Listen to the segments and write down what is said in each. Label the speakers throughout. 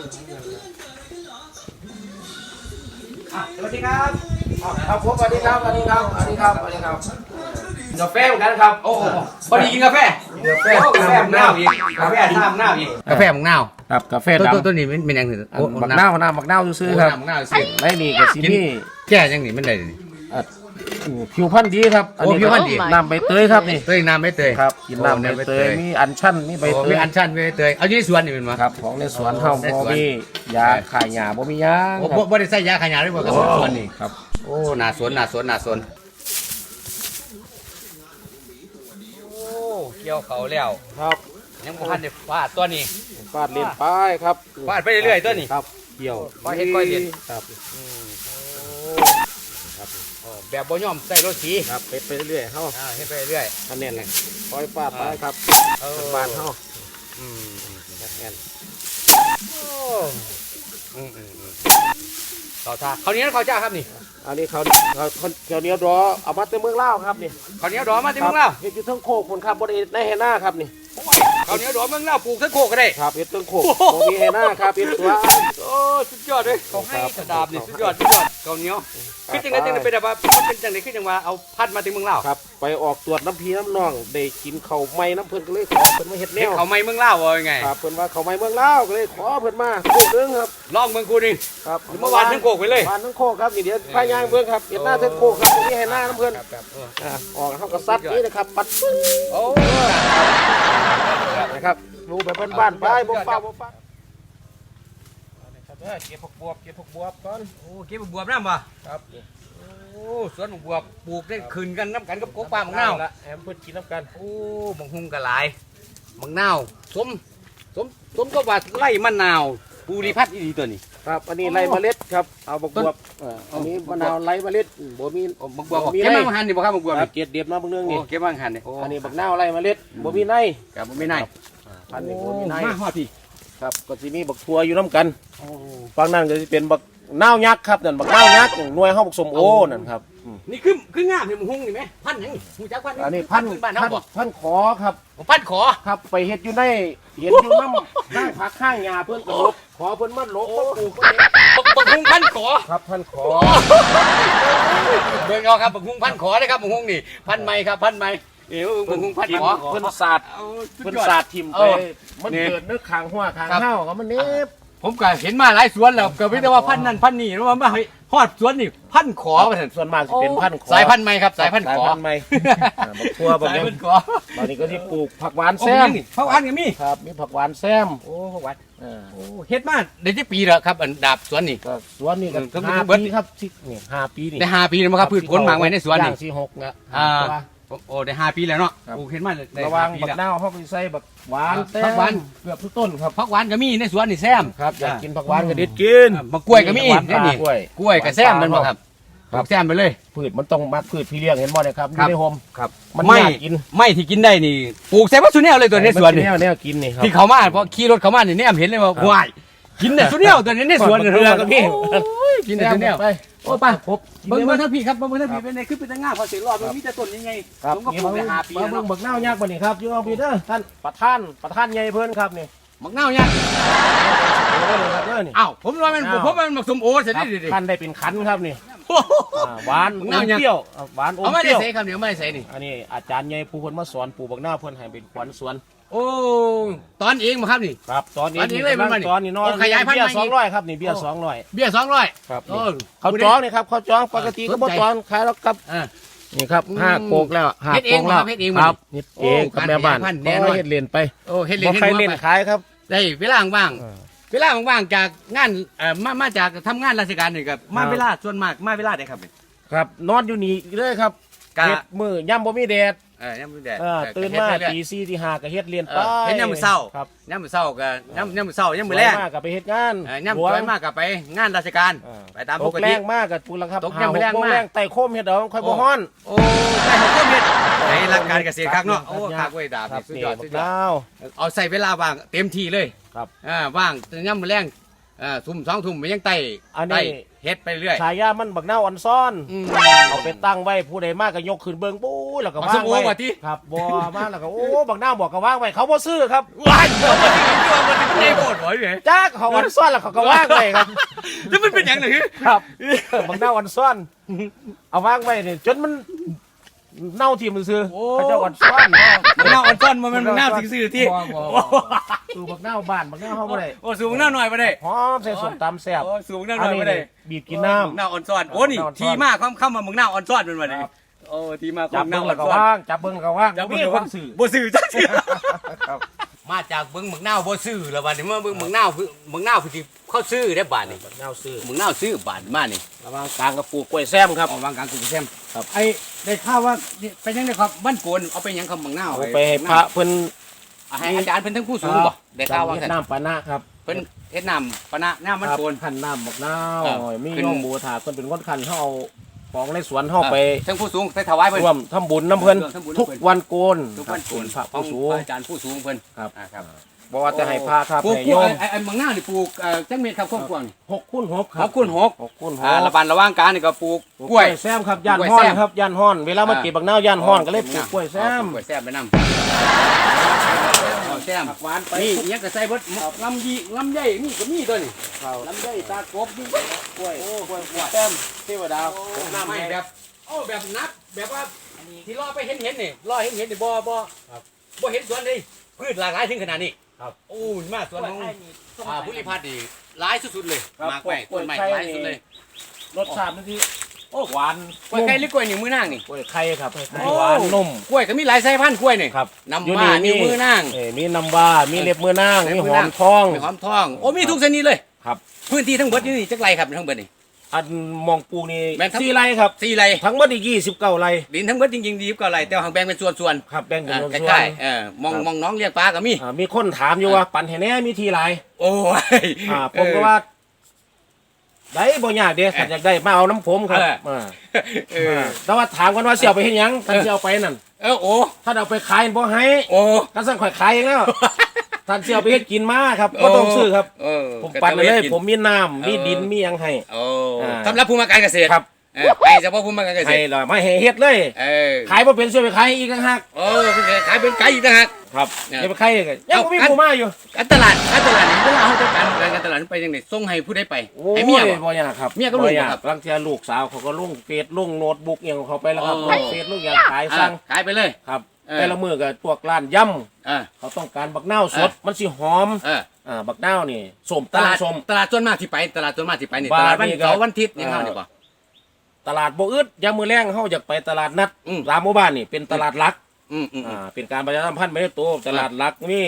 Speaker 1: สวัสดีครับครับผมสวัสดีครับสวัสดีครับสวัสดีครับสวัสดีครับกาแฟเหมือนกันครับ
Speaker 2: โอ้โหพอดีกินกาแฟ
Speaker 1: กาแฟกาแฟหน้าอีกกาแฟท่ามหน้าอีก
Speaker 2: กาแฟมังนาว
Speaker 1: ครับกาแฟ
Speaker 2: ตัว
Speaker 1: ดำ
Speaker 2: ตัวตัวนี้มันเป็นยังไง
Speaker 1: อันบักนาวน้ำบักนาวซื้อๆครับ
Speaker 2: มังนาวสิ
Speaker 1: ไม่นี่กับซีนี่
Speaker 2: แก่ยังนี่มันได้นี่
Speaker 1: อะ ผิวพรรณดีครับ
Speaker 2: โอ้ผิวพรรณดี
Speaker 1: น้ำใบเตยครับนี่
Speaker 2: เตยน้ำไม่เตย
Speaker 1: ครับกินน้ำใบเตยมีอัญชันมีใบ
Speaker 2: โอ้
Speaker 1: เต
Speaker 2: มี
Speaker 1: ย
Speaker 2: อันชันมีใบเตยเอาอยู่ในสวนนี่เป็นมา
Speaker 1: ครับของในสวนเฮา
Speaker 2: ในส
Speaker 1: บ่
Speaker 2: วน
Speaker 1: มียาขายยาบ่มียาง
Speaker 2: โอ้
Speaker 1: ครับ
Speaker 2: บ่บ่ได้ใส่ยาขยายด้วยบ่กับสวนนี่
Speaker 1: ครับ
Speaker 2: โอ้หน้าสวนหน้าสวนหน้าสวนโอ้เกี่ยวเขาแล้ว
Speaker 1: ครับ
Speaker 2: ยังบ่ทันได้ฟาดตัวนี้
Speaker 1: ฟาดเล่นไปครับ
Speaker 2: ฟาดไปเรื่อยๆตัวนี้
Speaker 1: ครับเกี่ยว
Speaker 2: ค่อยเฮ็ดค่อยเล่น
Speaker 1: ครับ
Speaker 2: โอ้ แบบบ่ยอมใส่รถสี
Speaker 1: ครับเป็ดไปเรื่อยๆเฮา
Speaker 2: อ่าเฮ็ดไปเรื่อย
Speaker 1: อันนี้แหละปล่อยฟาดไปครับ
Speaker 2: เออ
Speaker 1: บ้านเฮา
Speaker 2: อืม
Speaker 1: แอน
Speaker 2: โอ้อืมอืมอืมต่อท่าคราวนี้เขาวเจ้าครับนี่
Speaker 1: อันนี้เขาเขาเขาเขาเหนียวดอเอามาเต็มเมืองเล่าวครับนี่
Speaker 2: ข้าวเหนียวดอกมาที่เมืองลาว
Speaker 1: เฮ็ดอยู่เทั้งโคกคนครับบ่ได้ในแห่หน้าครับนี่
Speaker 2: ข้าวเหนียวดอกเมืองลาวปลูกทั้งโคกก็ได้
Speaker 1: ครับเฮ็ดเทั้งโคกบ่มีแห่หน้าครับเฮ็ดตัว
Speaker 2: โอ้สุดยอดเลยเขาให้กระดาบนี่สุดยอดสุดยอด ข้าวเหนียวคือจังไดจังไดเป็นแบบว่าเป็นจังไดคือจังว่าเอาพัดมาที่เมืองลาว
Speaker 1: ครับ ไปออกตรวจน้ำพีน้ำนองได้กินข้าวไหม้น้ำเพิ่นก็เลยขอเพิ่นมาเฮ็ดแน
Speaker 2: เฮ็ด
Speaker 1: ว
Speaker 2: เขาวไม่เมืองลาวว่ายังไง
Speaker 1: ครับเพิ่นว่าข้าวไหม้เมืองลาวก็เลยขอเพิ่นมาโคกนึงครับ
Speaker 2: ลองเมืองกูนี่
Speaker 1: ครับ
Speaker 2: เมื่อวานทั้งโคกไปเลย
Speaker 1: วานทั้งโคกครับนี่เดี๋ยวพายางเบิ่งครับเฮ็ดหน้าเทั้งโคกครับบ่มีแห่หน้าน้ำเพิ่น
Speaker 2: ครับครับเออ
Speaker 1: อ่าออกเฮาก็ซัดนี่นะครับปัดปึ้ง
Speaker 2: โอ้
Speaker 1: นะครับดูไปบ้านๆไปบ่ฟ้าบ่ฟ้านะครับ เด้อเก็บผักบวบเก็บผักบวบก่อน
Speaker 2: โอ้เก็บบวบน้ำป่ะ
Speaker 1: ครับ
Speaker 2: โอ้สวนบวบปลูกได้คืนกันน้ำกันกับโกกปลามังนาว
Speaker 1: ละแอมเพิ่นกินน้ำกัน
Speaker 2: โอ้บังฮุงกะหลายมังนาวสมสมสมก็ว่าไล่มะนาวภูริพัฒน์อีดีตัวนี้
Speaker 1: ครับอันนี้ไรเมล็ดครับเอาบักบวบเอ่ออันนี้มะนาวไรเมล็ดบ่มี
Speaker 2: โอ้บักบวบ
Speaker 1: มี
Speaker 2: เก็บ
Speaker 1: ไร่
Speaker 2: มาบังหันนี่บ่ครับบักบวบ
Speaker 1: ครั
Speaker 2: นี่
Speaker 1: บเกียดเดียบมาเบางเรื่อง
Speaker 2: โอ้
Speaker 1: นี่
Speaker 2: เก็บมาบังหันนี่โอ้
Speaker 1: อันนี้บักนาวไรเมล็ดบ่มีใน
Speaker 2: กับบ่มีนาย
Speaker 1: อันนี้บ่มีใน
Speaker 2: มาฮอดพี่
Speaker 1: ครับก็สิมีบักทัวอยู่น้ำกัน
Speaker 2: โอ้
Speaker 1: ฝั่งนั้นก็สิเป็นบักนาวยักษ์ครับนั่นบักนาวยักษ์หน่วยเฮาบักสมโอนั่นครับอืม
Speaker 2: นี่คือคืองามนี่มังฮุงนี่ไหมพันธุ์หยังนี่ฮู้จักพันธุ์
Speaker 1: อันนี้พัน
Speaker 2: บ้าน
Speaker 1: พั
Speaker 2: เฮานบ่
Speaker 1: พันขอครับ
Speaker 2: พันธุ์ขอ
Speaker 1: ครับไปเฮ็ดอยู่ในเห็นอยู่น้ำข้างผักข้างหญ้าเพิ่นก็ลบขอเพิ่นมาลบมาปลูกเพิ่นเฮ็ด
Speaker 2: บักบักฮุงพันธุ์ขอ
Speaker 1: ครับพันขอ
Speaker 2: เบิ่งเอาครับบักฮุงพันธุ์ขอนะครับบักฮุงนี่พันธุ์ใหม่ครับพันธุ์ใหม่ เอ้บักฮุงพันธุ์ขอ
Speaker 1: เพิ่นสาด
Speaker 2: เอาสุด
Speaker 1: เพิ่น
Speaker 2: ยอด
Speaker 1: สาดทิ่ม
Speaker 2: เอ
Speaker 1: ไป
Speaker 2: อ
Speaker 1: มัน
Speaker 2: นี่
Speaker 1: เกิดนึกขางหัวขาง
Speaker 2: ครับ
Speaker 1: เท้าก็มันเน็บ
Speaker 2: ผมก็เห็นมาหลายสวนแล้วก็ไม่ได้ว่าพันธุ์นั้นพันธุ์นี้ว่ามาให้ฮอดสวนนี่พันธุ์ขอว่าซั่น
Speaker 1: ส่วนมากสิเป็นพันขอ
Speaker 2: สายพันธุ์ใหม่ครับสายพันธุ์ขอ
Speaker 1: สายพันธุ์ใหม่อ่าบักทั่วบัก
Speaker 2: สาย
Speaker 1: ยัง
Speaker 2: พันธุ์ขอ
Speaker 1: ตอนนี้ก็ที่ปลูกผักหวาน
Speaker 2: โอ้
Speaker 1: แซ
Speaker 2: ย
Speaker 1: ม
Speaker 2: นี่เขาอันก็มี
Speaker 1: ครับมีผักหวานแซม
Speaker 2: โอ้เขาวัด
Speaker 1: อ่า
Speaker 2: โอ้เฮ็ดมาได้ที่ปีแล้วครับอันดาบสวนนี่
Speaker 1: ก็สวนนี่ก็
Speaker 2: เออ
Speaker 1: ห้า
Speaker 2: เบิด
Speaker 1: ปีครับที่นี่ห้าปีนี่
Speaker 2: ได้ห้าปีแล้วมั้งครับพืชผลหมากไว้ในสวน
Speaker 1: ย่า
Speaker 2: นี่
Speaker 1: งสี่หกนะ
Speaker 2: อ่า
Speaker 1: ตัว
Speaker 2: โอ้ได้ห้าปีแล้วเนาะ
Speaker 1: ครับ
Speaker 2: ปลูกเฮ็ดมาได้
Speaker 1: ระหวัง
Speaker 2: ห้าปี
Speaker 1: บัก
Speaker 2: แล้ว
Speaker 1: นาวเขาก็สิใส่บักหวาน
Speaker 2: ครับ
Speaker 1: แต้
Speaker 2: ผักหวาน
Speaker 1: เกือบทุกต้นครับ
Speaker 2: ผักหวานก็มีในสวนนี่แซม
Speaker 1: ครับอยาก
Speaker 2: อ่า
Speaker 1: กินผักหวานก็เด็ดกิน
Speaker 2: มะกล้วยก็มี
Speaker 1: หวาน
Speaker 2: นี่
Speaker 1: ป่า
Speaker 2: นี่
Speaker 1: กล้วย
Speaker 2: กล้วยกับแซมแมันบ่ครับปลูกแซมไปเลย
Speaker 1: พืชมันต้องมักพืชพี่เลี้ยงเห็นบ่เนี่ยครับอ
Speaker 2: ครับ
Speaker 1: ยู่ในโฮม
Speaker 2: ครับ
Speaker 1: มัน
Speaker 2: ไม่
Speaker 1: ยากกิน
Speaker 2: ไม่ที่กินได้นี่ปลูกแซมว่าสุเนียเลยตัวในสวนนี่
Speaker 1: แนวแนวกินนี่ครับ
Speaker 2: ที่เขามาเพราะขี่รถเขามานี่แนมเห็นเลยว่าว้ายกินได้สุเนียตัวนี้ในสวน
Speaker 1: เรือกับพี่
Speaker 2: โอ้ยกินได้สุเนีย
Speaker 1: ไป
Speaker 2: โอ้ยไป้า
Speaker 1: ครบ
Speaker 2: เบิ่งเบิ่งท่านพี่ครับเบิ่งเบิ่งท่านพี่เป็นไงคือเป็นตะง่าพอเสียรอบมันมีแต่ต้นยังไง
Speaker 1: ครับ
Speaker 2: ผมก็ปลูกได้ห้าปี
Speaker 1: มา
Speaker 2: แล้ว
Speaker 1: เบิ่ง
Speaker 2: เนาะ
Speaker 1: บักนาวยักษ์บ่นี่ครับอยู่เอาพี่เด้อท่านประธานประธานใหญ่เพิ่นครับนี่
Speaker 2: มักเน่ายัง
Speaker 1: โอ้เลยครับเด้อนี่
Speaker 2: อ้าวผมว่ามัน
Speaker 1: อ้าว
Speaker 2: ผมว่ามันมักสมโอเสีย
Speaker 1: ครับ
Speaker 2: ดิดิ
Speaker 1: ท่านได้เป็นขันครับนี่
Speaker 2: โอ้โห
Speaker 1: อ่าหวาน
Speaker 2: บั
Speaker 1: อก
Speaker 2: นาว
Speaker 1: ม
Speaker 2: ยักษ์
Speaker 1: เปรี้ยวอ่าหวานอ
Speaker 2: เอา
Speaker 1: ม
Speaker 2: ไม่
Speaker 1: เป
Speaker 2: ได้
Speaker 1: รี้ยว
Speaker 2: ใส่คำเดียวไม่ได้ใส่นี่
Speaker 1: อันนี้อาจารย์ใหญ่ผู้คนมาสอนปลูกบักนาวเพิ่นให้เป็นขวัญสวน
Speaker 2: โอ้ตอนเองมาครับนี่
Speaker 1: ครับตอนนี้
Speaker 2: ตอนนี้เลยมันมานี่
Speaker 1: ตอนนี้นอน
Speaker 2: โอ้ขยายพันธุ์
Speaker 1: เบี้ย
Speaker 2: มาอีก
Speaker 1: สองร้อยครับนี่เบี้ยสองร้อย
Speaker 2: เบี้ยสองร้อย
Speaker 1: ครับ
Speaker 2: โอ้
Speaker 1: เขาจองนี่ครับเขาจองปกติก็บ่
Speaker 2: สนใจ
Speaker 1: จองขายแล้วครับ
Speaker 2: อ่า
Speaker 1: นี่ครับ
Speaker 2: อืม
Speaker 1: ห้าโกกแล้วห้า
Speaker 2: เฮ็ดเอ
Speaker 1: โก
Speaker 2: ง
Speaker 1: กแล้ว
Speaker 2: เหรอเฮ็ดเอง
Speaker 1: ครับ
Speaker 2: มัน
Speaker 1: นี่เองกับแม่บ้าน
Speaker 2: การขยายพันธุ์แน่นอน
Speaker 1: เฮ็ดเรียนไป
Speaker 2: โอ้เฮ็ดเล่
Speaker 1: บ่
Speaker 2: น
Speaker 1: ใครเล่น
Speaker 2: ไป
Speaker 1: ขายครับ
Speaker 2: ได้เวลาว่าง
Speaker 1: เออ
Speaker 2: ๆเวลาว่างๆจากงานเอ่อมามาจากทำงานราชการนี่ครับมา
Speaker 1: ครับ
Speaker 2: เวลาส่วนมากมาเวลาได้ครับนี่
Speaker 1: ครับนอนอยู่นี่เลยครับ
Speaker 2: กะ
Speaker 1: เฮ็ดมือย่ำบ่มีแดด
Speaker 2: เออยามมื้อแดด
Speaker 1: เออ
Speaker 2: เออ
Speaker 1: ตื่น
Speaker 2: ก็
Speaker 1: มา
Speaker 2: เฮ็ดเรื่อย
Speaker 1: ตี4ตี5ก็เฮ็ดเรียน
Speaker 2: เอ
Speaker 1: ไป
Speaker 2: อเฮ็ดยามมื้อเช้า
Speaker 1: ครับ
Speaker 2: ๆยามมื้อเช้าก็ยามยามมื้อเช้ายามมื้อแลง
Speaker 1: สวยมากก็ไปเฮ็ดงาน
Speaker 2: เออยาม
Speaker 1: หลว
Speaker 2: ส
Speaker 1: ง
Speaker 2: วยมากก็ไปงานราชการ
Speaker 1: เออ
Speaker 2: ไปตาม
Speaker 1: ต
Speaker 2: ป
Speaker 1: ก
Speaker 2: ก
Speaker 1: แร
Speaker 2: ติ
Speaker 1: งมากกับปุละครับ
Speaker 2: ตกยามแรงมาก
Speaker 1: หแรงไต่โคมเฮ็ดเอาค่อยบ่ฮ้อน
Speaker 2: โอ้ได้หัวข้อเม็ดในหลักการเกษตรครับเนาะโอ้คักเว้ยดาบ
Speaker 1: ครั
Speaker 2: นี่
Speaker 1: บ
Speaker 2: สุด
Speaker 1: นี่
Speaker 2: ยอด
Speaker 1: บั
Speaker 2: สุ
Speaker 1: ก
Speaker 2: ดยอด
Speaker 1: นาว
Speaker 2: เอาใส่เวลาว่างเต็มที่เลย
Speaker 1: ครับ
Speaker 2: อ่าว่างย่ำมื้อแรง อ่าทุ่มสองทุ่มไปยังไต่
Speaker 1: อันนี้
Speaker 2: ไต่เฮ็ดไปเรื่อย
Speaker 1: ฉายามันบักนาวอ่อนซ่อน
Speaker 2: อืม
Speaker 1: เอาไปตั้งไว้ผู้ใดมากก็ยกขึ้นเบิ่งปู้แล้วก็
Speaker 2: เอา
Speaker 1: วา
Speaker 2: ส
Speaker 1: ง
Speaker 2: บู่
Speaker 1: ไว้
Speaker 2: ว่ะติ
Speaker 1: ครับบ่มาแล้วก็โอ้บักนาวบอกก็วางไว้เขาบ่ซื้อครับ
Speaker 2: ว้ายเอามาที่นี่ว่ามันเป็นไงโบดหอยเลย
Speaker 1: จ้าเขาอ่อนซ่อนแล้วเขาก็วางไว้ครับ
Speaker 2: แล้วมันเป็นหยังไง
Speaker 1: ครับ บักนาวอ่อนซ่อน เอาวางไว้นี่จนมัน เน่าทีมนซื้อเขาเจ้าอ่อนซ่อน
Speaker 2: มันน่าอ่อนซ่อนมันมันน่าซื่อๆที่
Speaker 1: บ่บ่บ่คือบักนาวบ้านบักนาวเฮาบ่ได้
Speaker 2: โอ้สูงหน้าหน่อยมาได้
Speaker 1: หอมใส่ส้มตำแซ่บ
Speaker 2: โอ้สูงหน้าหน่อยมาได้
Speaker 1: บีบกินน้ำ
Speaker 2: หน้าอ่อนซ่อนโอ้นี่
Speaker 1: หน้าอ่อนซ่อน
Speaker 2: ทีมากเข้าเข้ามามึงหน้าอ่อนซ่อนเป็นวันนี้
Speaker 1: ครับ
Speaker 2: โอ้ทีมาก
Speaker 1: จับ
Speaker 2: หน้า
Speaker 1: เบิ่ง
Speaker 2: อ่อ
Speaker 1: แล้วก็
Speaker 2: นซ่อน
Speaker 1: ว่างจับเบิ่งแล้วก็ว่าง
Speaker 2: จับ
Speaker 1: มี
Speaker 2: เบิ่ง
Speaker 1: คนซื้อ
Speaker 2: บ่ซื้อจักเสีย
Speaker 1: ครับ
Speaker 2: มาจากเบิ่งเมืองนาวบ่ซื้อแล้วบัดนี้มาเบิ่งเมืองนาวคือเมืองนาวคือสิเขาซื้อได้บาดนี้
Speaker 1: บักนาวซื้อ
Speaker 2: เมืองนาวซื้อบาดมานี่
Speaker 1: ระหว่างกลางกับปลูกกล้วยแซมครับ
Speaker 2: เอาวางกลางกุแซม
Speaker 1: ครับ
Speaker 2: ไอ้ได้ข่าวว่านี่เป็นยังไงครับบ้านโกนเอาไปยังคำเมืองนาว
Speaker 1: เอาไปให้พระเพิ่น
Speaker 2: เอาให้อาจารย์เพิ่นทั้งผู้สูงบ่ได้ข่าวว่า
Speaker 1: เฮ็
Speaker 2: ซั่
Speaker 1: ด
Speaker 2: น
Speaker 1: น้ำปานะครับ
Speaker 2: เพิ่นเฮ็ดน้ำปะนะน้ำมัน
Speaker 1: ครับ
Speaker 2: โกน
Speaker 1: ขันน้ำบักนาว
Speaker 2: เออ
Speaker 1: มี
Speaker 2: ขึ้น
Speaker 1: น้องหมูถาเพิ่นเป็นคนขันเฮาเอา ของในสวนเฮาไป
Speaker 2: ทั้งผู้สูงไปถวายเพิ่น
Speaker 1: ร่วมทำบุญน้ำเพิ่น
Speaker 2: ทำบุญน้ำเพิ่น
Speaker 1: ทุกวันโกน
Speaker 2: ทุกวันโกน
Speaker 1: พระ
Speaker 2: ของ
Speaker 1: ผู้สูง
Speaker 2: อาจารย์ผู้สูงเพิ่น
Speaker 1: ครับ
Speaker 2: อ่าครับ
Speaker 1: บ่ว่าจะให้พระครับ
Speaker 2: ปลูก
Speaker 1: ให้
Speaker 2: ปลู
Speaker 1: โย
Speaker 2: ก
Speaker 1: ม
Speaker 2: ไอ้ไอ้เมืองนาวนี่ปลูกเอ่อจังเม็ดครับความกว้างนี่
Speaker 1: หกคูณหกค
Speaker 2: ห
Speaker 1: รับ
Speaker 2: กคูณหก
Speaker 1: หกคูณห
Speaker 2: อ่ากระบานระว่างกลารนี่ก็ปลูกกล้วย
Speaker 1: แซมครับย่าน
Speaker 2: กล้วย
Speaker 1: ฮ้อน
Speaker 2: แซม
Speaker 1: ครับย่านฮ้อน เวลามา
Speaker 2: อ่า
Speaker 1: เก็บบักนาวย่านฮ้อนก็เลยปลูกกล้วยแซม
Speaker 2: กล้วยแซมไปนำ แซม
Speaker 1: ผักหวานไป
Speaker 2: นี่เนี่ยก็ใส่เบิดลำยีลำใหญ่นี่ก็มีตัวนี่
Speaker 1: ครับ
Speaker 2: ลำใหญ่ตากบนี่
Speaker 1: กล้วยกล้วยแซมเทวดาผมน้ำ
Speaker 2: ไม่
Speaker 1: ให้
Speaker 2: แบบโอ้แบบนับแบบว่าที่ล่อไปเห็นเห็นนี่ล่อเห็นเห็นนี่บ่บ่บ่เห็นสวนเลยพืชหลากหลายถึงขนาดนี้โอ้ยมาสวนของอ่าผู้ริพัฒน์ดีหลายสุดๆเลยมากแหวกต้นไม้หลายสุดเลย
Speaker 1: รสชาติมันที่ โอ้หวาน
Speaker 2: กล้วยไข่หรือกล้วยนิ้วมือนางนี่
Speaker 1: กล้วยไข่ครับ
Speaker 2: โอ้
Speaker 1: หวานนุ่ม
Speaker 2: กล้วยก็มีหลายสายพันธุ์กล้วยนี่
Speaker 1: ครับ
Speaker 2: น้ำว่านิ้วมือนาง
Speaker 1: เอ้ยมีน้ำว่ามีเล็บมือนาง
Speaker 2: เล็บ
Speaker 1: มี
Speaker 2: มื
Speaker 1: ห
Speaker 2: อ
Speaker 1: อ
Speaker 2: นาง
Speaker 1: มทอง
Speaker 2: มีหอมทองโอ้มีทุกชนิดเลย
Speaker 1: ครับ
Speaker 2: พื้นที่ทั้งหมดนี่จักไรครับทั้งหมดนี่
Speaker 1: อันมองปลูกนี่
Speaker 2: แม่นครับ
Speaker 1: สี่ไร่ครับ
Speaker 2: สี่ไร
Speaker 1: ทั้งหมดอีกยี่สิบเก้าไร่
Speaker 2: ดินทั้งหมดจริงๆดีก็ไรแต่ว่าหางแบ่งเป็นส่วนๆ
Speaker 1: ครับแบ่งเป็น
Speaker 2: อ่า
Speaker 1: ส่วน
Speaker 2: ใกล้ๆเออมอง
Speaker 1: ครับ
Speaker 2: มองน้องเลี้ยงปลาก็มี
Speaker 1: อ่ามีคนถามอยู่ว่าปันแห่แน่มีทีไร
Speaker 2: โอ้ย
Speaker 1: อ่าผมก็ว่า ได้บ่ยากเด้ขันอยากได้มาเอาน้ำผมครับ
Speaker 2: เออ
Speaker 1: อ่า
Speaker 2: เออ
Speaker 1: แต่ว่าถามกันว่าเสียไปเฮ็ดหยังท่านเสียไปนั่น
Speaker 2: เออโอ้
Speaker 1: ถ้าเอาไปขายบ่ให้
Speaker 2: โอ้
Speaker 1: ก็สั่งข่อยขายเองแล้วท่านเสียไปเฮ็ดกินมาครับก็ต้องซื้อครับ
Speaker 2: เออ
Speaker 1: ผมปันไปเลย
Speaker 2: กิน
Speaker 1: ผมมีน้ำมี
Speaker 2: เออ
Speaker 1: ดินมีหยังให้
Speaker 2: โอ้
Speaker 1: อ่า
Speaker 2: สำหรับผู้มาการเกษตร
Speaker 1: ครับ
Speaker 2: เออให้เฉพาะผู้มาการเกษ
Speaker 1: ให้
Speaker 2: ตร
Speaker 1: เลยไม่ให้เฮ็ดเลย
Speaker 2: เออ
Speaker 1: ขายบ่เป็นเสียไปขายอีกต่างหาก
Speaker 2: โอ้คุณขายเป็นไก่อีกนะฮะ
Speaker 1: ครับ
Speaker 2: เนี่ย
Speaker 1: อย่าไปขายเลยยังบ่มี
Speaker 2: เอา
Speaker 1: ผู้มาอยู่
Speaker 2: การตลาดการตลาดนี่เวลาเขาจะการการตลาดไปยังไงส่งให้ผู้ใดไป
Speaker 1: โอ้
Speaker 2: ให้เมีย
Speaker 1: ย
Speaker 2: บ่
Speaker 1: บ่ยากครับ
Speaker 2: เมียก็ลูก
Speaker 1: บ่ยา
Speaker 2: ครับ
Speaker 1: บางทีลูกสาวเขาก็ลงเฟซลงโน้ตบุ๊กอหย่างของเขาไปแล้วครับ
Speaker 2: โอ้
Speaker 1: ลงเฟซลงอย่างขาย
Speaker 2: อ่า
Speaker 1: สั่ง
Speaker 2: ขายไปเลย
Speaker 1: ครับ
Speaker 2: เออ
Speaker 1: แต่ละมือก็พวกร้านย่ำ
Speaker 2: เออ
Speaker 1: เขาต้องการบักนาวสด
Speaker 2: เออ
Speaker 1: มันสิหอม
Speaker 2: เออ
Speaker 1: อ่าบักนาวนี่ส้ม
Speaker 2: ต
Speaker 1: ตา
Speaker 2: ลา
Speaker 1: ล
Speaker 2: ด
Speaker 1: ส้ม
Speaker 2: ตลาดส่วนมากที่ไป ตลาดส่วนมากที่ไปนี่
Speaker 1: บา
Speaker 2: ต
Speaker 1: ท
Speaker 2: ลาดวัน
Speaker 1: นี่ก็
Speaker 2: เสาร์วันอาทิตย์ยังเฮานี่บ่
Speaker 1: ตลาดบ่อึดยามมื้อแรงเฮาอยากไปตลาดนัด
Speaker 2: อืม
Speaker 1: รามหมู่บ้านนี่เป็นตลาดหลัก
Speaker 2: อืมอืมอื
Speaker 1: อ่าม เป็นการประชาสัมพันธ์ไปในตัวตลาดหลักนี่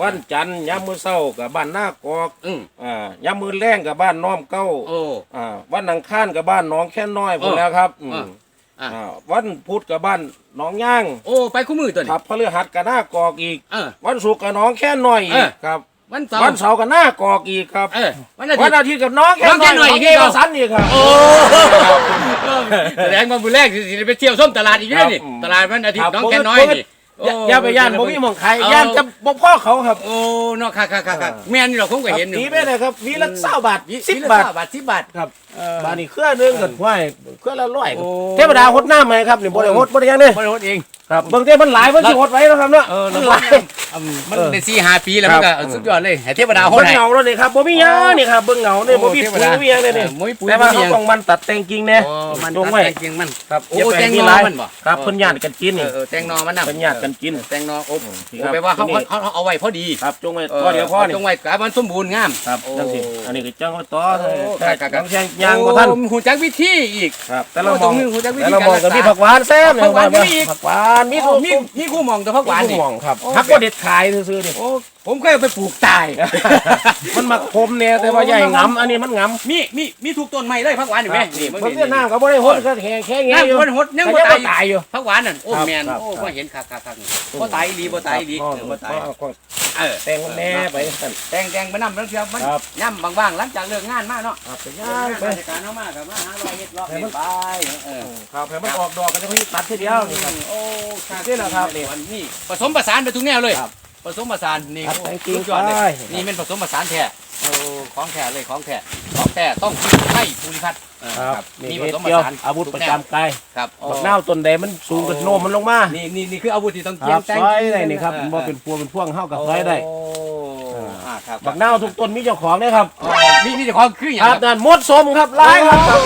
Speaker 1: วันจันทร์ยามมื้อเช้ากับบ้านนากอก
Speaker 2: อืม
Speaker 1: อ่ายามมื้อแรงกับบ้านน้อมเก้า
Speaker 2: โอ้
Speaker 1: อ่าวันอังคารกับบ้านหน้องแค่น้อยพุ่น
Speaker 2: เออ
Speaker 1: แล้วครับอืม
Speaker 2: อ่าอ่า
Speaker 1: อ่าวันพุธกับบ้านหน้องย่าง
Speaker 2: โอ้ ไปคู่มือตัวนี้
Speaker 1: ครับพฤหัสกับหน้ากอกอีก
Speaker 2: เออ
Speaker 1: วันศุกร์กับหน้องแค่น้อยอี
Speaker 2: เอกอ
Speaker 1: ครับ
Speaker 2: วันเสาร์
Speaker 1: วันเสาร์กับหน้ากอกอีกครับ
Speaker 2: เออวันอาทิ
Speaker 1: วั
Speaker 2: ต
Speaker 1: น
Speaker 2: ย์
Speaker 1: อาทิตย์กับน้องแค่
Speaker 2: น้องแค่น้อยอีก
Speaker 1: เอสันอีกครับ
Speaker 2: โอ้เออแสดงว่ามื้อแรกสิสิได้ไปเที่ยวส้มตลาดอีกแล้วนี่
Speaker 1: ครับ
Speaker 2: ตลาดวันอาทิต
Speaker 1: ครั
Speaker 2: ย์
Speaker 1: บ
Speaker 2: น้องแค่น้อยนี่
Speaker 1: อย่าอย่าไปย่านบ่มีหมองใคร
Speaker 2: เอ
Speaker 1: ย่านจะบ่พ่อเขาครับ
Speaker 2: โอ้เนาะค่ะค่ะค่ะค่ะแม่นนี่เราคงก็เห็นอยู่
Speaker 1: นีไปเลยครับวีละเศร้าบาท
Speaker 2: วิ
Speaker 1: สิบ
Speaker 2: วิละ
Speaker 1: บาท
Speaker 2: บาท10บาท
Speaker 1: ครับ
Speaker 2: เออ
Speaker 1: บาทนี่เครื่องหนึงกันห้วยเครื่องละร้อย
Speaker 2: โอ้
Speaker 1: เทวดาหดน้ำไหมครับนี่บ่ได้หดบ่ได้หยังเด้
Speaker 2: บ่ได้หดเอง
Speaker 1: ครับเบิ่งเต้มันหลายเพิ่นสิหดไว้แล้วครับเนาะ
Speaker 2: เออ
Speaker 1: มั
Speaker 2: แล้ว
Speaker 1: นห
Speaker 2: มั
Speaker 1: ลานย
Speaker 2: มัน
Speaker 1: เออ
Speaker 2: ได้4 5ปีแล้วมัน
Speaker 1: ครั
Speaker 2: ก็
Speaker 1: บ
Speaker 2: สุดยอดเลยให้เทวดาหด
Speaker 1: เบิ่ง
Speaker 2: ให้
Speaker 1: เงาแล้วนี่ครับบ่มีหยังนี่ครับเบิ่งเงานี่
Speaker 2: โอ้
Speaker 1: บ่มี
Speaker 2: เทว
Speaker 1: ปุ๋ย
Speaker 2: ดา
Speaker 1: บ่มีหยังเลยนี่
Speaker 2: เออบ่มีปุ๋ย
Speaker 1: แต่ว่า
Speaker 2: บ่มีหยัง
Speaker 1: เขาต้องมันตัดแต่งกิ่งแน่
Speaker 2: โอ้มัน
Speaker 1: จงไว้
Speaker 2: ตัดแต่งกิ่งมัน
Speaker 1: ครับ
Speaker 2: โอ้
Speaker 1: อย่าไป
Speaker 2: แตง
Speaker 1: มี
Speaker 2: นอ
Speaker 1: หลาย
Speaker 2: มันบ่
Speaker 1: ครับเพิ่นย่านกันกิน
Speaker 2: เอ
Speaker 1: นี่
Speaker 2: อเออแตงนอมันน่ะ
Speaker 1: เพิ่นญาติกันกิน
Speaker 2: แตงนอโอ้
Speaker 1: นี่
Speaker 2: โอ้
Speaker 1: ครับ
Speaker 2: แปลว่าเขา
Speaker 1: นี่
Speaker 2: เขาเขาเอาไว้พอดี
Speaker 1: ครับจงไว้ตัวเดียวพอนี่
Speaker 2: จงไว้กะมันสมบูรณ์งาม
Speaker 1: ครับ
Speaker 2: โอ้
Speaker 1: จังซี่อันนี้คือจังไว้ต่อ
Speaker 2: โอ้
Speaker 1: แต่
Speaker 2: ครับ
Speaker 1: จังแซงยางบ่ทัน
Speaker 2: โอ้หูจักวิธีอีก
Speaker 1: ครับแต่ละ
Speaker 2: โอ้
Speaker 1: ม
Speaker 2: ตร
Speaker 1: องง
Speaker 2: นี้หูจักวิธี
Speaker 1: แต่ละมอง
Speaker 2: การรั
Speaker 1: ก็
Speaker 2: กษา
Speaker 1: มีผักหวานแซ่บ
Speaker 2: ผักหวานก็มีอีก
Speaker 1: ผักหวานมี
Speaker 2: มี
Speaker 1: ทุก
Speaker 2: มีมีคู่หมองแต่พักหวาน
Speaker 1: ทุ
Speaker 2: นี่
Speaker 1: กหม่องครับ
Speaker 2: โอ้
Speaker 1: ผักก็เด็ดขายซื้อๆเนี่
Speaker 2: โอ้ผมเคยเอาไปปลูกตาย
Speaker 1: มันมาคมเนี่ยแต่ว่าใหญ่งำอันนี้มันงำ
Speaker 2: มีมีมีทุกต้นไม้เลยผักหวานเห็นไหมนี่
Speaker 1: มันเวียดนามก็บ่ได้หดก็แค่แค่เงี้ยอยู่
Speaker 2: น้ำคนหดยัง
Speaker 1: แต่
Speaker 2: บ่
Speaker 1: ยัง
Speaker 2: ตา
Speaker 1: บ่
Speaker 2: ย
Speaker 1: ตายอยู่
Speaker 2: ผักหวานนั่นโอ้
Speaker 1: ครับ
Speaker 2: แมน
Speaker 1: ครับ
Speaker 2: โอ้
Speaker 1: ครับ
Speaker 2: ก็เห็นคักคักคักบ่ตายอีหลีบ่ตายอีหลี
Speaker 1: ก็
Speaker 2: เออบ่ตาย
Speaker 1: ก็
Speaker 2: เออ
Speaker 1: แต่งแน่ไปสั่น
Speaker 2: แดงแดงไปนำแล้วเชียวมัน
Speaker 1: ครับ
Speaker 2: ย่ำบางๆหลังจากเลิกงานมาเนาะ
Speaker 1: ครับไป
Speaker 2: งา
Speaker 1: ย่าง
Speaker 2: น
Speaker 1: ไป
Speaker 2: ราชการเฮามาก็มาหาลอยเฮ็ดเลาะเล่นไปเออ
Speaker 1: ครับให้มันออกดอกกันจะค่อยตัดทีเดียวนี่ครับ
Speaker 2: โอ้ครับ
Speaker 1: นี่แหละครับนี่
Speaker 2: นี่ผสมผสานไปทุกแนวเลย
Speaker 1: ครับ
Speaker 2: ผสมผสานนี่
Speaker 1: ครับ
Speaker 2: โอ้
Speaker 1: แต่งกิ่ง
Speaker 2: สุดยอดเลย
Speaker 1: ไป
Speaker 2: นี่เป็นผสมผสานแท้โอ้ของแท้เลยของแท้ของแท้ต้องให้ภูริพัฒน์เออ
Speaker 1: ครับนี่
Speaker 2: นี่ผสมผ
Speaker 1: เกี่ยว
Speaker 2: สาน
Speaker 1: อาวุธประจำกาย
Speaker 2: ครับ
Speaker 1: บักนาวต้นใดมันสูงกับโน้มมันลงมา
Speaker 2: นี่นี่นี่คืออาวุธที่ต้อง
Speaker 1: ค
Speaker 2: เกี่ย
Speaker 1: รั
Speaker 2: ว
Speaker 1: บ
Speaker 2: แต่ง
Speaker 1: ซอยได้นี่ครับว่าเป็นพวงเป็นพวงเข้ากับซอยได้
Speaker 2: โอ้ อ่าครับ
Speaker 1: บักนาวทุกต้นมีเจ้าของเลยครับ
Speaker 2: อ๋อมีมีแต่ของคืออย่าง
Speaker 1: ค
Speaker 2: ค
Speaker 1: รั
Speaker 2: รั
Speaker 1: บบนั่นมดสมครับลายครับครับ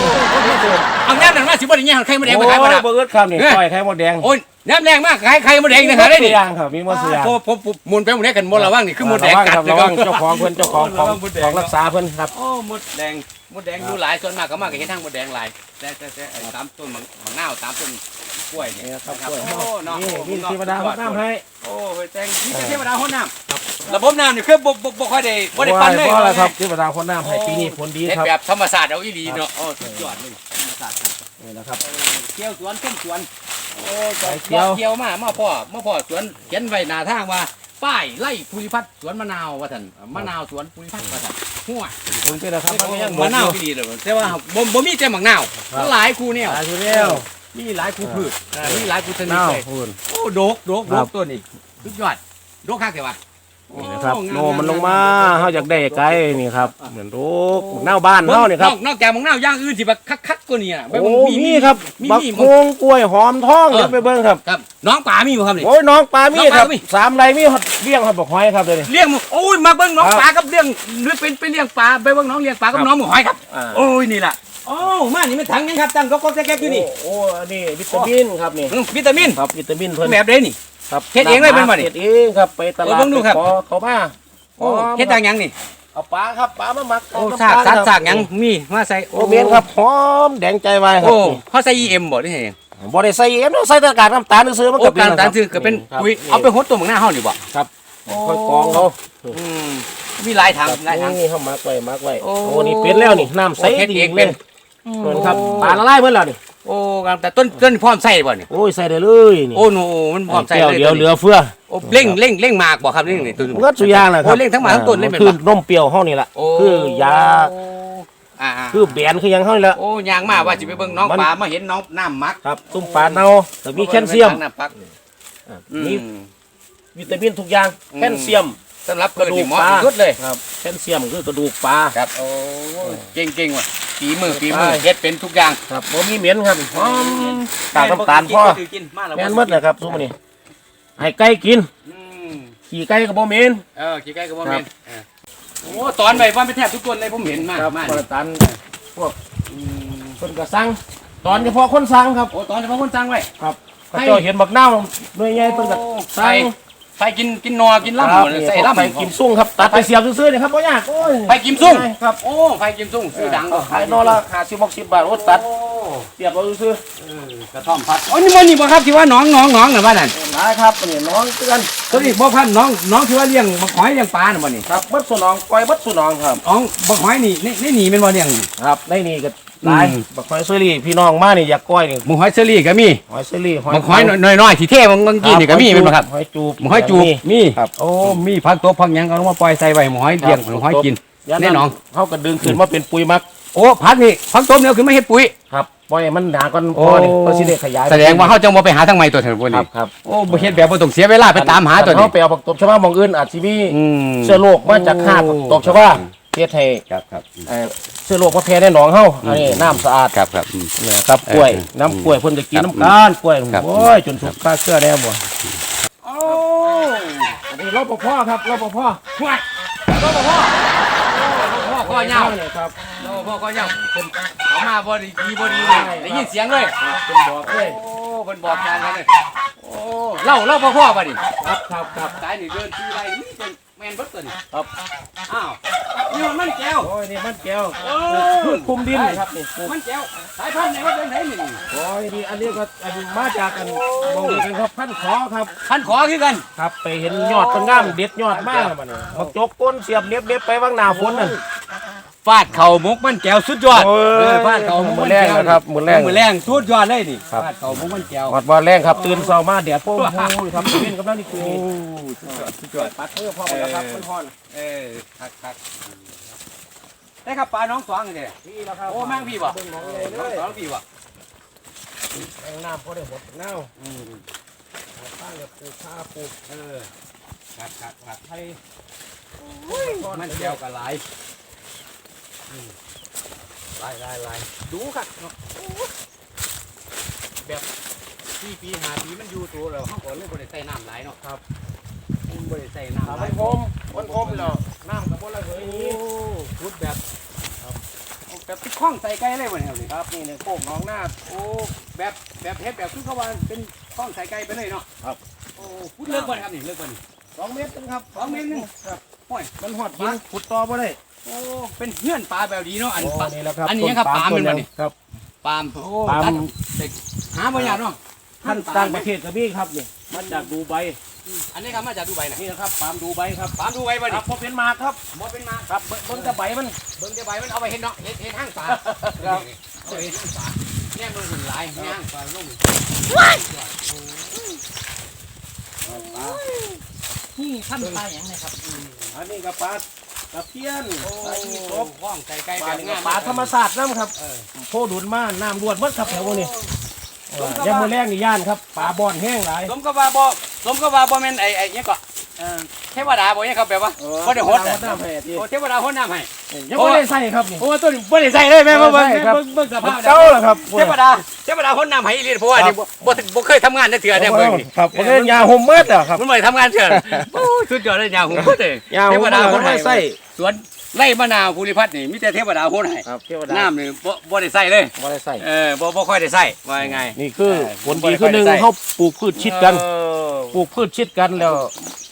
Speaker 2: เอาแนมนั่นมาสิบ่ได้แย่งใครมาแดง
Speaker 1: โอ้
Speaker 2: ไปขายบ่
Speaker 1: ย
Speaker 2: ล่ะ
Speaker 1: เบิร์ดครับนี่ซอยไข่มดแดง
Speaker 2: โอ้ยแนมแรงมากขายใครมาแดงนะหาได้
Speaker 1: มี
Speaker 2: นี่
Speaker 1: ยางครับมีมดสยาง
Speaker 2: พอพอพอหมุนไปหมุนได้กันหมดระวังนี่คือหมดแดงกัด
Speaker 1: ระวังครับระวังเจ้าของเพิ่นเจ้าของของ
Speaker 2: ระวังมดแดง
Speaker 1: ของรักษาเพิ่นครับ
Speaker 2: โอ้หมดแดงหมดแดงดูหลายส่วนมากก็มากก็เห็นทางหมดแดงหลายแต่แต่แต่ไอ้ตามต้นมะมะนาวตามต้น กล้วยเนี่ย
Speaker 1: นี่ครับ
Speaker 2: นะ
Speaker 1: กล้วย
Speaker 2: โอ้เนาะ
Speaker 1: นี่
Speaker 2: โอ้
Speaker 1: มี
Speaker 2: เนาะ
Speaker 1: เทวดาเขาน้ำให้
Speaker 2: โอ้เฮ้ยแตงนี่เป็นเทวดาห้องน้ำระบบน้ำนี่คือบ่บ่บ่ค่อยได้บ่ได้ปั่นเลย
Speaker 1: เพราะอะไรครับเทวดาคนน้ำให้ปีนี้ผลดี
Speaker 2: เฮ็ด
Speaker 1: ครับ
Speaker 2: แบบธรรมศาสตร์เอาอีหลีเนาะโอ้สุดยอดเลยธรรมศาสตร์ครับ
Speaker 1: นี่นะครับ
Speaker 2: เที่ยวสวนต้นสวนโอ้
Speaker 1: ไป
Speaker 2: ไป
Speaker 1: เที่ยว
Speaker 2: เที่ยวมามาพ่อมาพ่อสวนเขียนไว้หน้าทางว่าป้ายไล่ภูริพัฒน์สวนมะนาวว่าท่านมะนาวสวนภูริพัฒน์ว่าท่านหัว
Speaker 1: ผมเป็นนะครับมันก็ยัง
Speaker 2: มะนาวที่ดีเลยแต่ว่าบ่บ่มีแต่มะนาวมันหลายคู่แนว
Speaker 1: ตายทีเดียว
Speaker 2: มีหลายคู่พืชอ่ามีหลายคู่ชนิด
Speaker 1: น้าว
Speaker 2: เลย
Speaker 1: พูน
Speaker 2: โอ้โดกโดกโด
Speaker 1: ครั
Speaker 2: ก
Speaker 1: บ
Speaker 2: ตัวนี้สุดยอดโดกคักแต่ว่า
Speaker 1: นี่นะครับ
Speaker 2: โอ้งา
Speaker 1: โนมันลงมาเฮาอยากได้ไกลนี่ครับ เหมือนลูกหน้าบ้านเฮานี่ครับ
Speaker 2: นอกนอกจากมะนาวอย่างอื่นที่แบบคักๆกว่านี้อะ
Speaker 1: โอ้มีครับ
Speaker 2: มี
Speaker 1: บัก
Speaker 2: มี
Speaker 1: โมงกล้วยหอมทอง
Speaker 2: เออ
Speaker 1: เดี๋ยวไปเบิ่งครับ
Speaker 2: ครับน้องป่ามีบ่ครับนี่
Speaker 1: โอ้ยน้องปลามี
Speaker 2: น้องป
Speaker 1: ค
Speaker 2: ลา
Speaker 1: รับ
Speaker 2: มี
Speaker 1: สามไรมีฮอดเลี้ยงฮอดบักหอยครับเดี๋ยวนี้
Speaker 2: เลี้ยงหมูโอ้ยมาเบิ่งน้อง
Speaker 1: ครับ
Speaker 2: ปลากับเลี้ยงหรือเป็นเป็นเลี้ยงปลาไปเบิ่งน้องเลี้ยงปลากับ
Speaker 1: ครับ
Speaker 2: น้องหมูหอยครับ
Speaker 1: อ่า
Speaker 2: โอ้ยนี่ล่ะ โอ้มานี่มันถังยังครับตั้งก็ก็แก๊กๆอยู่นี่
Speaker 1: โอ้อันนี้วิตามินครับนี่
Speaker 2: อืมวิตามิน
Speaker 1: ครับวิตามินเพิ่น
Speaker 2: แบบเด้นี่
Speaker 1: ครับ
Speaker 2: เฮ็ดเองเลยเป็นบ่นี่
Speaker 1: เฮ็ดเองครับไปตลา
Speaker 2: เออ
Speaker 1: ด
Speaker 2: เบิ่งดูครับ
Speaker 1: ไปขอเขามา
Speaker 2: โอ้เฮ็ดจังหยังนี่
Speaker 1: เอาปลาครับปลามาหมัก
Speaker 2: โอ้
Speaker 1: น้ำ
Speaker 2: ซาก
Speaker 1: ตล
Speaker 2: สัตว์
Speaker 1: ครับ
Speaker 2: ซากหยังมีมาใส่
Speaker 1: โอ้เมียนครับหอมแดงใจไว้ครั
Speaker 2: โอ้
Speaker 1: บ
Speaker 2: เขาใส่ EM บ่ได้เฮ็ด
Speaker 1: บ่ได้ใส่เอ็มเนาะใส่แตะกาดน้ำตาลซื้อๆมัน
Speaker 2: โอ้
Speaker 1: ก็เป็น
Speaker 2: การตานซื้อก็เป็น
Speaker 1: ครับ
Speaker 2: ปุ๋ยเอาไปหดตัวหมักหน้าเฮานี่บ่
Speaker 1: ค่อยกรองเขา
Speaker 2: อืมมีหลายถังหลายถัง
Speaker 1: นี่เขามักไว้มักไว้
Speaker 2: โอ้
Speaker 1: โอ้นี่เป็นแล้วนี่น้ำใส
Speaker 2: โอ้เฮ็ด
Speaker 1: ดี
Speaker 2: เอง
Speaker 1: เล
Speaker 2: เป็
Speaker 1: ย
Speaker 2: น
Speaker 1: เหมือนครับปลาละลายเพิ่นแล้วนี่
Speaker 2: โอ้การแต่ต้นต้นพร้อมใส่บ่นี่
Speaker 1: โอ้ยใส่ได้เลยนี่
Speaker 2: โอ้โนมันพร้อมใส่
Speaker 1: แก้ว
Speaker 2: เลย
Speaker 1: เดียว
Speaker 2: ตัว
Speaker 1: เห
Speaker 2: นี้
Speaker 1: ลือเฟือ
Speaker 2: โอ้เร่งเร่งเร่งหมากบ่ครับเร่งนี่ตัวนี้
Speaker 1: มันก็สุอยางแหละครับ
Speaker 2: โอ้เร่งทั้งหมาทั้งต้นเลยเป็น
Speaker 1: คือ
Speaker 2: ปะ
Speaker 1: นมเปรี้ยวเฮานี่แหละ
Speaker 2: โอ้
Speaker 1: คือยา
Speaker 2: อ่า
Speaker 1: คือแบนคือหยังเฮานี่แหละ
Speaker 2: โอ้ยางมาว่าสิไปเบิ่งน้อง
Speaker 1: มัน
Speaker 2: ปลามาเห็นน้องน้ำมัก
Speaker 1: ครับตุ้มปลาเน่าแต่มีแคลเซียม
Speaker 2: น้ำปัก
Speaker 1: อ่า
Speaker 2: อื
Speaker 1: มี
Speaker 2: ม
Speaker 1: วิตามินทุกอย่าง
Speaker 2: อืม
Speaker 1: แคลเซียม
Speaker 2: สำหรับเกิดนี่เหมาะ
Speaker 1: กระดูกปลา
Speaker 2: ที่สุดเลย
Speaker 1: ครับแคลเซียมคือกระดูกปลา
Speaker 2: ครับโอ้เก่งเก่งว่ะ ฝีมือฝีมือ
Speaker 1: ไป
Speaker 2: เฮ็ดเป็นทุกอย่าง
Speaker 1: ครับบ่มีเหม็นครับหอมตากน้ำตาลพ่อ
Speaker 2: กินมาแล้ว
Speaker 1: แม่นหมดเลยครับทุกมื้อนี้ให้ไก่กิน
Speaker 2: อืม
Speaker 1: ขี่ไก่ก็บ่เหม็น
Speaker 2: เออขี้ไก่ก็บ่
Speaker 1: ครั
Speaker 2: แม่
Speaker 1: บ
Speaker 2: นเออโอ้ตอนไปว่าไปแทบทุกต้นเลยผมเห็นมาก
Speaker 1: ครับ
Speaker 2: มาก
Speaker 1: มาตรฐานพวกเพิ่นก็สั่งตอนเฉพาะคนสั่งครับ
Speaker 2: โอ้ตอนเฉพาะคนสั่งไว้
Speaker 1: ครับเขาเจ้าเห็นบักนาวหน่วยใหญ่เพิ่นก็
Speaker 2: ใส่
Speaker 1: สั่ง
Speaker 2: ไปกินกินนอกิน
Speaker 1: ครั
Speaker 2: ล่ำ
Speaker 1: บ
Speaker 2: หมดเลยใส่ล่ำ
Speaker 1: ไปกินซุ่งครับตัดไปเสียบซื่อๆนี่ครับบ่ยากโอ้ย
Speaker 2: ไปกินซุ่ง
Speaker 1: ครับ
Speaker 2: โอ้ไปกินซุ่งซื้อดัง
Speaker 1: ขายนอละ50 60บาทโอ้ตัดเสียบเอาซื่อก
Speaker 2: ระท่อมพัดโอ้นี่มันนี่บ่ครับที่ว่าน้องน้องน้องน่ะว่านั่น
Speaker 1: ๆหลายครับนี่น้องเตือน
Speaker 2: ตัวนี้บ่พันน้องน้องที่ว่าเลี้ยงบักหอยเลี้ยงปลาน่ะบ่นี่
Speaker 1: ครับเบิดสุนองปล่อยเบิดสุนองครับ
Speaker 2: น้องบักหอยนี่นี่นี่หนีแม่นบ่เลี้ยงนี่
Speaker 1: ครับในนี่ก็ หลาย
Speaker 2: อืม
Speaker 1: บักหอยเซอรี่พี่น้องมานี่อยากก้อยนี่
Speaker 2: หมูหอยเชอรี่ก็มี
Speaker 1: หอยเซอรี่
Speaker 2: บักหอยน้อยๆที่เท่บางบางกีนี่ก็มีแม่นบ่ครับ
Speaker 1: หอยจูบ
Speaker 2: หมูหอยจูบมี
Speaker 1: ครับ
Speaker 2: โอ้มีผักตบผักหยังก็เอามาปล่อยใส่ไว้หมูหอยเลี้ยงหมูหอยกิน
Speaker 1: ย่า
Speaker 2: แน่นอน
Speaker 1: เขาก็ดึงขึ้นมาเป็นปุ๋ยหมัก
Speaker 2: โอ้ผักนี่ผักตบเนี่ยคือไม่เฮ็ดปุ๋ย
Speaker 1: ครับปล่อยให้มันหนาก่อน
Speaker 2: โอ้
Speaker 1: พอนี่ก็สิได้ขยาย
Speaker 2: แสดงว่าเขาจังบ่ไปหาทางใหม่ตัวเถอะพวก
Speaker 1: ครั
Speaker 2: นี้
Speaker 1: บครับ
Speaker 2: โอ้บ่เฮ็ดแบบบ่ต้องเสียเวลาไปตามหาตัวนี้
Speaker 1: เขาไปเอาผักตบชาวบ้านมองอื่นอาจสิมี
Speaker 2: อืม
Speaker 1: เชื้อโรคมาจากคราบผักตบชาวบ้าน เฮ็ดให้
Speaker 2: ครับครับ
Speaker 1: เอ่อเชื้อโรคมาแพร่ในหนองเฮาอันนี้น้ำสะอาด
Speaker 2: ครับครับอืม
Speaker 1: เนี่ยครับกล้วย
Speaker 2: เออ
Speaker 1: น้ำกล้วยเพิ่นจะกิน
Speaker 2: ครับ
Speaker 1: น้ำก้านกล้วย
Speaker 2: ครับ
Speaker 1: โอ้ยจนสุกค่าเสื้อแน่บ่โอ้อันนี้รปภครับรปภ
Speaker 2: ว้ายพ่อพ่อพ่อพ่อเหยาว
Speaker 1: เนี่ยครับ
Speaker 2: พ่อพ่อก็เหยาวเป็นเขามาบ่ดีดีบ่ดีเลยได้ยินเสียงเลย
Speaker 1: เป็นบอกเลย
Speaker 2: โอ้เพิ่นบอกการกันเลยโอ้เล่าเล่าพ่อพ่อป่ะนี่
Speaker 1: ครับครับครับ
Speaker 2: สายนี่เดินที่ไรนี่เป็น แม่นเบิดตัวนี่
Speaker 1: ครับ
Speaker 2: อ้าวนี่มันมันแก้ว
Speaker 1: โอ้ยนี่มันแก้ว
Speaker 2: โอ้
Speaker 1: พืชคลุมดินนะครับนี่ปลูก
Speaker 2: มันแก้วสายพันธุ์ไหนว่าเป็นไหนนี่
Speaker 1: โอ้ยนี่อันนี้ก็อันมาจากกันมองดูกันครับพันขอครับ
Speaker 2: พันขอคือกัน
Speaker 1: ครับ ไปเห็นยอดต้นงามเด็ดยอดมากมันนี่บักจกก้นเสียบเน็บเน็บไปว่างหน้าฝนนั่น
Speaker 2: ฟาดเข่ามุกมันแก้วสุดยอด
Speaker 1: โอ้ย
Speaker 2: เออฟาดเข่ามุก
Speaker 1: มื
Speaker 2: มั
Speaker 1: อนแรง
Speaker 2: แก้ว
Speaker 1: นะครับมือแรง
Speaker 2: มือแรงสุดยอดเลยนี่
Speaker 1: ครับ
Speaker 2: ฟาดเข่ามุกมันแก้ว
Speaker 1: หอดบอลแรงครับ ตื่นเช้ามาแดดโป้งโูครับเล่นกำลังนี่คือ
Speaker 2: สุดยอดสุดยอด
Speaker 1: ปัดเพื่อพ่อมาแล้วครับมันฮอน
Speaker 2: เออคักคักได้ครับปลาน้องสองเลย
Speaker 1: นี่แล้วครับ
Speaker 2: โอ้แม่งพี่บ่
Speaker 1: เบิ่งน้องเลยเล
Speaker 2: น้อง
Speaker 1: ย
Speaker 2: สองพี่บ่
Speaker 1: แมงน้ำพอได้หดเน่า
Speaker 2: อืม
Speaker 1: ข้างกับปลูกข้าปลูก
Speaker 2: เออคักคักคัก
Speaker 1: ไทย
Speaker 2: มันแก้วกับหลายอืมห ลายหลายหลายดูครับเนาะโอ้แบบปีปีหาปีมันอยู่ตัวแล้วเขาก็เลยบ่ได้ใส่น้ำหลายเนาะครับบ่ได้ใส่น้ำห
Speaker 1: ถ้า
Speaker 2: ลา
Speaker 1: มั
Speaker 2: ย
Speaker 1: นคมมันคมแล้วน้ำกับพวกเราเคย
Speaker 2: โอ้
Speaker 1: นี้
Speaker 2: พุดแบบเอาแบบที่คล้องใส่ไก่เลยวันนี้ครับ
Speaker 1: ครับนี่เนี่ยโคกหน้องหน้า
Speaker 2: โอ้แบบแบบเฮ็ดแบบคือเขาว่าเป็นคล้องใส่ไก่ไปเลยเนาะ
Speaker 1: ครับ
Speaker 2: โอ้พุดเลิกก่อนครับนี่เลิกก่อนนี่
Speaker 1: สองเมตรนะครับ
Speaker 2: สองเมตรหนึง
Speaker 1: ครับ
Speaker 2: โอ้ย
Speaker 1: มันหอดหินขุดต่อบ่ได้
Speaker 2: โอ้ เป็นเฮือนปลาแบบดีเนาะอัน
Speaker 1: โอ้
Speaker 2: ปลา
Speaker 1: นี่แหละครับ
Speaker 2: อันนี้ครับ
Speaker 1: ต้
Speaker 2: ปาล์ม
Speaker 1: ต้
Speaker 2: เป็นบ่นี่
Speaker 1: ครับ
Speaker 2: ปาล์มโอ้
Speaker 1: ปาล์ม
Speaker 2: ตัดเด็กหาบ่ยากเนาะ
Speaker 1: ท่านต่างประเทศก็มีครับนี่มาจากดูไบ
Speaker 2: อันนี้ครับมาจากดูไบนะ
Speaker 1: นี่นะครับปาล์มดูไบครับ
Speaker 2: ปาล์มดูไบบ่
Speaker 1: ค
Speaker 2: นี่
Speaker 1: รับพอเป็นหมากครับ
Speaker 2: บ่เป็นมา
Speaker 1: ครับเบิ่งเบิ่งแต่ใบมัน
Speaker 2: เบิ่งแต่ใบมันเอาไปเฮ็ดเนาะเฮ็ดเฮ็ดห้างปลา
Speaker 1: ครับ
Speaker 2: เอาไปเฮ็ดห้างปลาเนี่ยมันหุ่นหลายเนี่ยห้างปลาลง
Speaker 3: นี่ท่านปลาอย่างไรครับ
Speaker 1: อันนี้ก็ปลา ตะเพียน
Speaker 2: โอ้
Speaker 1: ปลาอีกบ
Speaker 2: ห้องใส่ไก่
Speaker 1: ป
Speaker 2: แบ
Speaker 1: ลา
Speaker 2: บ
Speaker 1: นี่
Speaker 2: งา
Speaker 1: ก็
Speaker 2: ม
Speaker 1: ปลาธรรมศาสตร์น้ำครับ
Speaker 2: เออ
Speaker 1: โพดุนมาน้ำรวดหมดครับแถวนี้
Speaker 2: สมกับ
Speaker 1: ยัง
Speaker 2: ว่า
Speaker 1: มือแรงนี่ย่านครับปลาบอนแห้งหลาย
Speaker 2: สมกับว่าบ่สมกับว่าบ่แม่นไอ้ไอ้เนี่ยก็เอ่อเทวดาบ่เนี่ยครับแบบว่าบ่ได้ฮด
Speaker 1: น้
Speaker 2: อะำ
Speaker 1: ให้ดี
Speaker 2: โอ้เทวดาฮดน้ำให้
Speaker 1: ยังไม่ได้ใส่ครับนี่
Speaker 2: โอ้ตัวนี้บ่ได้ใส่เลยแม่บ่เบิ่ง
Speaker 1: ใส่ครับ
Speaker 2: เบิ่งเบิ่งสภาพ
Speaker 1: เจ้าเหรอครับ
Speaker 2: เทวดาเทวดาฮดน้ำให้อีหลีเพราะว่านี่บ่บ่บ่เคยทำงานจักเทื่อเนี่ยเบิ่งนี่
Speaker 1: ครับผมเล่นยาโฮมเมอร์อะครับ
Speaker 2: มันบ่ได้ทำงานเทื่อโอ้สุดยอดเลยยาหูเด้
Speaker 1: ยาโฮ
Speaker 2: เท
Speaker 1: ม
Speaker 2: ว
Speaker 1: เมอ
Speaker 2: ดา
Speaker 1: ร์
Speaker 2: ฮดให้
Speaker 1: ไม่ใส่
Speaker 2: สวนไร่มะนาวภูริพัฒน์นี่มีแต่เทวดาฮดให้
Speaker 1: ครับเทวดา
Speaker 2: น้ำนี่บ่บ่ได้ใส่เลย
Speaker 1: ไม่ได้ใส่
Speaker 2: เออบ่บ่ค่อยได้ใส่ว่ายังไง
Speaker 1: นี่คือ
Speaker 2: เออ
Speaker 1: ผลดีคือหนึ่ง
Speaker 2: บ่ได้ใส่
Speaker 1: เขาปลูกพืชชิดกัน
Speaker 2: เออ
Speaker 1: ปลูกพืชชิดกันแล้ว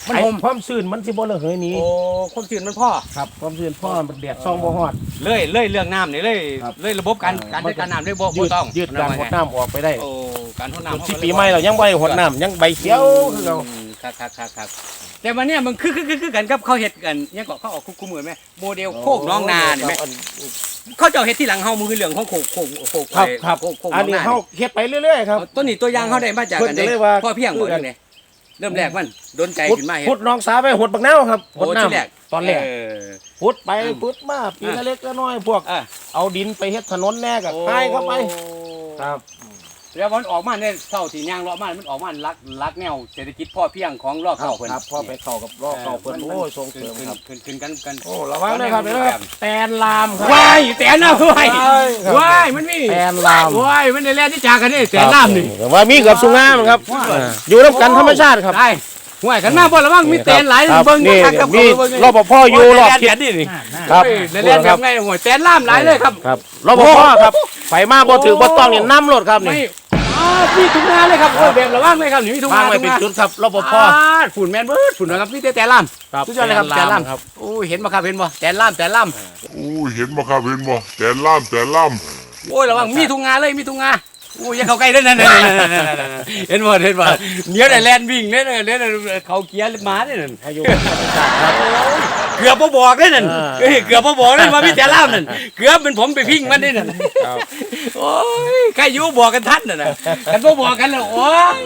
Speaker 2: มัน
Speaker 1: ไอ้
Speaker 2: ห่ม
Speaker 1: ความชื้นมันสิบ่ระเหยหนี้
Speaker 2: โอ้คนจืดมันพ่อ
Speaker 1: ครับความชื้นพ่อมันแดดซ่องบ่ฮอด
Speaker 2: เลยเลยเรื่องน้ำนี่เลย
Speaker 1: ครับ
Speaker 2: เลยระบบการ
Speaker 1: เออ
Speaker 2: การ
Speaker 1: มัน
Speaker 2: จัดการน้ำเลยบ่
Speaker 1: ยื
Speaker 2: บ่
Speaker 1: ด
Speaker 2: ต้อง
Speaker 1: ยืดการหดน้ำออกไปได้
Speaker 2: โอ้การหดน้ำ
Speaker 1: สิปีใหม่เรายังบ่ได้หดน้ำยังใบเขียวคือเรา
Speaker 2: อืมครับครับครับครับ แต่วันเนี้ยมันคือคือคือคือกันกับเขาเฮ็ดกันเนี่ยก็เขาออกคู่มือไหมโมเดลโคกน้องนานี่ไหมเขาเจ้าเฮ็ดที่หลังเฮามือคือเรื่องของโคกโคกโคก
Speaker 1: ครับครับ
Speaker 2: โคกโคก
Speaker 1: อันนี้
Speaker 2: น้อง
Speaker 1: เฮาเฮ็ดไปเรื่อยๆครับ
Speaker 2: เอาต้นนี้ตัวอย่างเขาได้มาจาก
Speaker 1: เพิ่
Speaker 2: กัน
Speaker 1: น
Speaker 2: เด้
Speaker 1: จะเรียกว่า
Speaker 2: พ่อเพียงบ่
Speaker 1: คือกัน
Speaker 2: เด้เริ่มแรกมันโดนใจ
Speaker 1: พุด
Speaker 2: ขึ้นมาเฮ็ด
Speaker 1: พุดน้องสาวไปหดบักนาวครับห
Speaker 2: โอ้
Speaker 1: ดน้
Speaker 2: ที่แรกำ
Speaker 1: ตอนแรก
Speaker 2: เออ
Speaker 1: พุดไป
Speaker 2: อืม
Speaker 1: พุดมาปี
Speaker 2: อะ
Speaker 1: ละเล็กละน้อยพวก
Speaker 2: อะ
Speaker 1: เอาดินไปเฮ็ดถนนแน่กับพายเข้าไปครับ
Speaker 2: แล้วมันออกมาเนี่ยเท่าที่ย่างเลาะมามันออกมาลักลักแนวเศรษฐกิจพ่อเพียงของรอบ
Speaker 1: ครับ
Speaker 2: เก่าเพิ่น
Speaker 1: ครับพอไปเข้ากับรอบเข้าเพิ่นโอ้ยส่งเสริมครับ
Speaker 2: ขึ้นขึ้นกันกัน
Speaker 1: โอ้ระวังด้วยครับเด้อแตนลามครับ
Speaker 2: ว้ายแต่น้ำว้าย
Speaker 1: ครับ
Speaker 2: ว้ายมันมี
Speaker 1: แตนลาม
Speaker 2: ว้ายมันในแร่ที่จากกันนี่แต่น้ำนี่
Speaker 1: แต่ว่ามีเกือบสุงามครับอ่าอยู่ร่วมกันธรรมชาติครับ
Speaker 2: ได้ว้ายกันมาบ่ระวังมีแต่หลาย
Speaker 1: ครับ
Speaker 2: เบิ่ง
Speaker 1: นี่
Speaker 2: คักกับ
Speaker 1: มี
Speaker 2: เบิ่ง
Speaker 1: รปภอยู่รอบ
Speaker 2: ทิ
Speaker 1: ทิ
Speaker 2: ศ
Speaker 1: ศ
Speaker 2: นี่นี่
Speaker 1: ครับ
Speaker 2: ในแร่ทำไงโอ้ยแต่ล่ามหลายเลยครับ
Speaker 1: ครับรปภครับไฟมาบ่ถือบ่ต้องนี่น้ำรถครับ
Speaker 2: ไม่
Speaker 1: นี่
Speaker 2: อ้าวมีทุกงานเลยครับโอ้ยแบบระวังเลยครับนี่มีทุกางน
Speaker 1: วางไว้
Speaker 2: ทุก
Speaker 1: เป็น
Speaker 2: งาน
Speaker 1: จุดครับรปภ
Speaker 2: อ่าฝุ่นแมนเบิดฝุ่นนะครับนี่แต่แต่ล่าม
Speaker 1: ครับ
Speaker 2: สุดยอดเลยครับ
Speaker 1: แต
Speaker 2: แต่
Speaker 1: น
Speaker 2: ล่า
Speaker 1: ลามมครับ
Speaker 2: โอ้ยเห็นบ่ครับเห็นบ่แต่ล่ามแต่ล่าม
Speaker 4: อู้เห็นบ่ครับเห็นบ่แต่ล่ามแต่ล่าม
Speaker 2: โอ้ยระวังมีทุกงานเลยมีทุกงาน โอ้ยเขาใกล้เด้อนั่นนั่นเห็นบ่เห็นบ่เดี๋ยวได้แลนวิ่งเด้อเด้อเด้อเขาเกียร์หมาเด้อนั่น
Speaker 1: อยู่กับธรรมชาติครับ
Speaker 2: เกือบบ่บอกเด้อนั่นเกือบบ่บอกเด้อว่ามีแต่ล่ามนั่นเกือบเป็นผมไปพิ้งมันเด้อนั่นโอ้ยใครอยู่บอกกันทันน่ะนะกันบ่บอกกันแล้วโอ้ย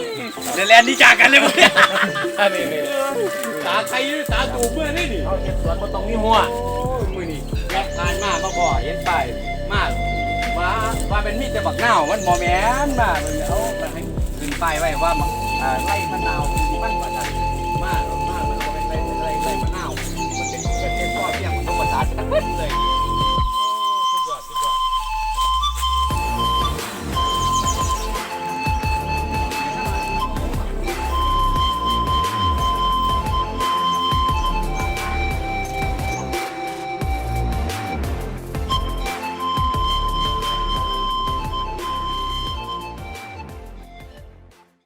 Speaker 2: เดี๋ยวแลนดีจากกันเลยมั้งตาใครตาตูเมื่อนี่นี่
Speaker 1: เอาเฮ็ดสวนบ่ต้องมีหัว
Speaker 2: มือนี่แยกทานมาบ่พอเห็นไป ว่าเป็นมีดแต่บักนาวมันบ่แม่นมามันเอามาให้ขึ้นป้ายไว้ว่ามันอ่าไล่มะนาวมันว่าซั่นมามามันบ่เป็นไล่ไล่ไล่มะนาวมันเป็นเป็นเป็นพ่อเพียงมันต้องประสานกันเลย